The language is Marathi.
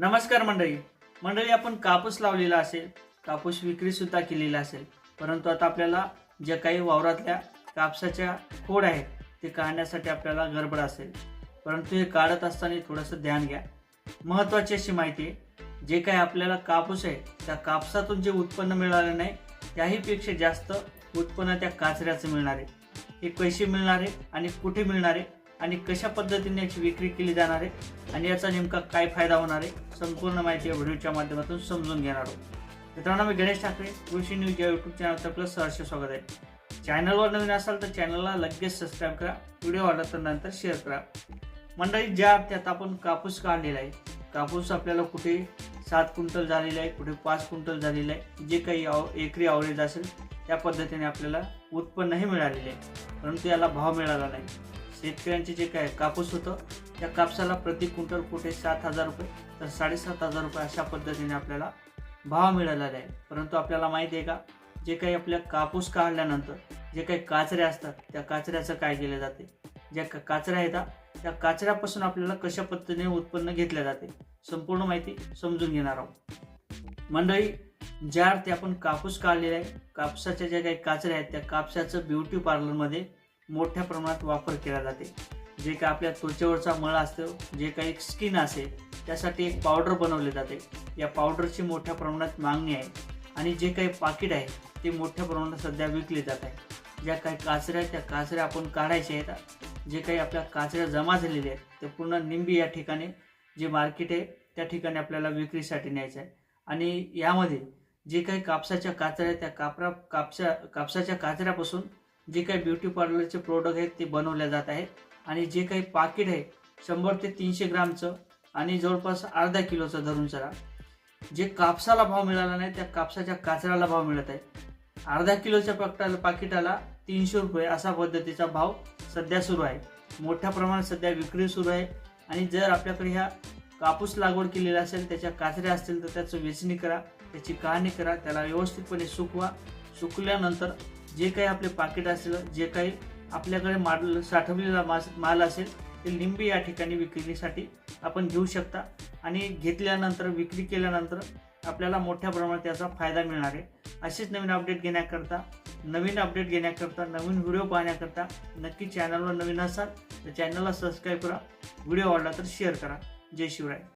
नमस्कार मंडळी. मंडळी आपण कापूस लावलेला असेल कापूस विक्री सुद्धा केलेला असेल परंतु आता आपल्याला ज्या काही वावरातल्या कापसाच्या खोड आहेत ते काढण्यासाठी आपल्याला गडबड असेल. परंतु हे काढत असताना थोडंसं ध्यान घ्या. महत्त्वाची अशी माहिती आहे जे काही आपल्याला कापूस आहे त्या कापसातून जे उत्पन्न मिळालं नाही त्याहीपेक्षा जास्त उत्पन्न त्या काचऱ्याचं मिळणार आहे. हे पैसे मिळणार आहे आणि कुठे मिळणार आहे आणि कशा पद्धतीने याची विक्री केली जाणार आहे आणि याचा नेमका काय फायदा होणार आहे संपूर्ण माहिती या व्हिडिओच्या माध्यमातून समजून घेणार आहोत. मित्रांनो मी गणेश ठाकरे कृषी न्यूज या युट्यूब चॅनलचं आपलं सहर्ष स्वागत आहे. चॅनलवर नवीन असाल तर चॅनलला लगेच सबस्क्राईब करा व्हिडिओ आवडला तर नंतर शेअर करा. मंडळी ज्या त्यात आपण कापूस काढलेला आहे कापूस आपल्याला कुठे सात क्विंटल झालेला आहे कुठे पाच क्विंटल झालेला आहे जे काही आव- एकरी आवरेज असेल त्या पद्धतीने आपल्याला उत्पन्नही मिळालेले आहे. परंतु याला भाव मिळाला नाही. शेतकऱ्यांचे जे काय कापूस होतं त्या कापसाला प्रति क्विंटल कुठे सात हजार रुपये तर साडेसात हजार रुपये अशा पद्धतीने आपल्याला भाव मिळालेला आहे. परंतु आपल्याला माहिती आहे का जे काही आपल्या कापूस काढल्यानंतर जे काही काचऱ्या असतात त्या काचऱ्याचं काय केलं जाते? ज्या का- काचऱ्या येतात त्या काचऱ्यापासून आपल्याला कशा पद्धतीने उत्पन्न घेतले जाते? संपूर्ण माहिती समजून घेणार आहोत. मंडळी ज्या अर्थी आपण कापूस काढलेला आहे कापसाच्या ज्या काही काचऱ्या आहेत त्या कापसाचं ब्युटी पार्लरमध्ये मोठ्या प्रमाणात वापर केला जाते. जे काही आपल्या त्वचेवरचा मळ असतो जे काही स्किन असेल त्यासाठी एक पावडर बनवले जाते. या पावडरची मोठ्या प्रमाणात मागणी आहे. आणि जे काही पाकिट आहे ते मोठ्या प्रमाणात सध्या विकले जात आहे. ज्या काही काचऱ्या त्या काचऱ्या आपण काढायच्या आहेत. जे काही आपल्या काचऱ्या जमा झालेल्या आहेत ते पूर्ण निंबी या ठिकाणी जे मार्केट आहे त्या ठिकाणी आपल्याला विक्रीसाठी न्यायचं आहे. आणि यामध्ये जे काही कापसाच्या काचऱ्या त्या कापरा कापसा कापसाच्या काचऱ्यापासून जे काही ब्युटी पार्लरचे प्रोडक्ट आहेत ते बनवले जात आहेत. आणि जे काही पाकिट आहे शंभर ते तीनशे ग्रामचं आणि जवळपास अर्धा किलोचं धरून चला. जे कापसाला भाव मिळाला नाही त्या कापसाच्या काचऱ्याला भाव मिळत आहे. अर्धा किलोच्या पाकटाला पाकिटाला तीनशे रुपये असा पद्धतीचा भाव सध्या सुरू आहे. मोठ्या प्रमाणात सध्या विक्री सुरू आहे. आणि जर आपल्याकडे ह्या कापूस लागवड केलेला असेल त्याच्या काचऱ्या असतील तर त्याचं वेचणी करा त्याची काढणी करा त्याला व्यवस्थितपणे सुकवा. सुकल्यानंतर जे काही आपले पाकिट असेल जे काही आपल्याकडे माल साठवलेला मास माल असेल ते लिंबी या ठिकाणी विक्रीसाठी आपण घेऊ शकता. आणि घेतल्यानंतर विक्री केल्यानंतर आपल्याला मोठ्या प्रमाणात त्याचा फायदा मिळणार आहे. असेच नवीन अपडेट घेण्याकरता नवीन अपडेट घेण्याकरता नवीन व्हिडिओ पाहण्याकरता नक्की चॅनलवर नवीन असाल तर चॅनलला सबस्क्राईब करा. व्हिडिओ आवडला तर शेअर करा. जय शिवराय.